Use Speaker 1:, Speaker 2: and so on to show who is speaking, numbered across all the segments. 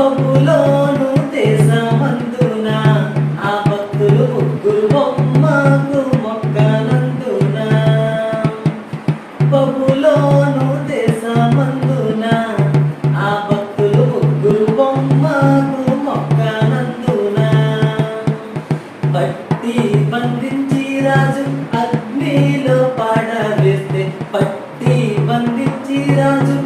Speaker 1: బొబ్బులోను దేశమందున ఆ భక్తులు ముగ్గురు బొమ్మకు మొక్కనందున. బొబ్బులోను దేశమందున ఆ భక్తులు ముగ్గురు బొమ్మకు మొక్కనందున. పట్టి బంధించి రాజు అగ్నిలో పాడవేస్తే పట్టి బంధించి రాజు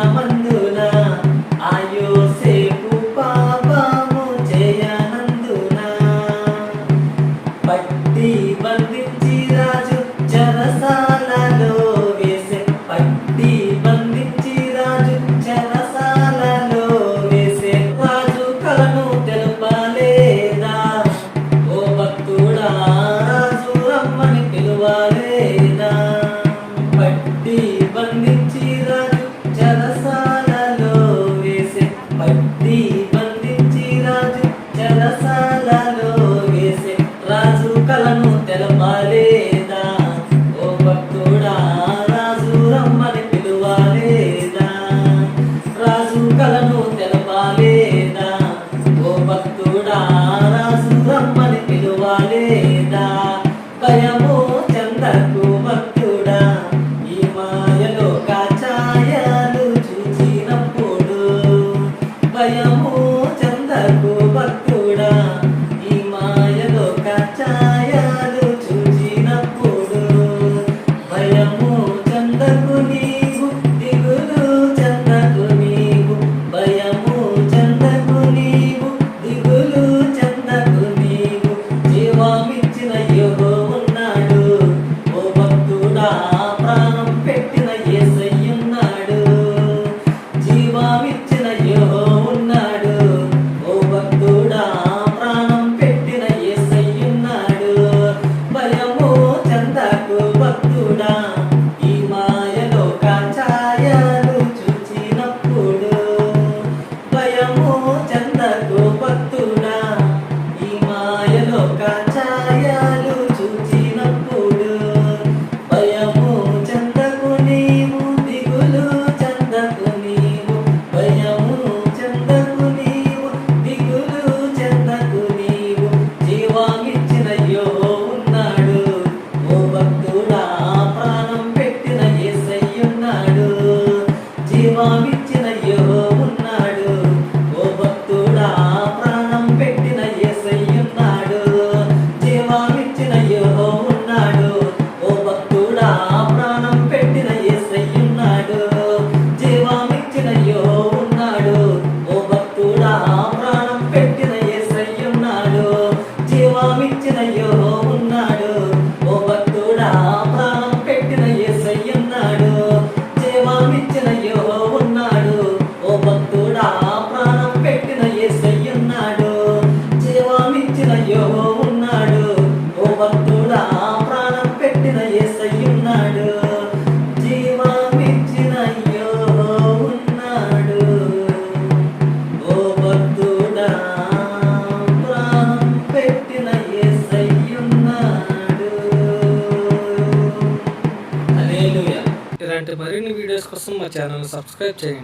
Speaker 1: Naman పట్టి Yeah.
Speaker 2: వీడియోస్ కోసం మా ఛానల్ సబ్స్క్రైబ్ చేయండి.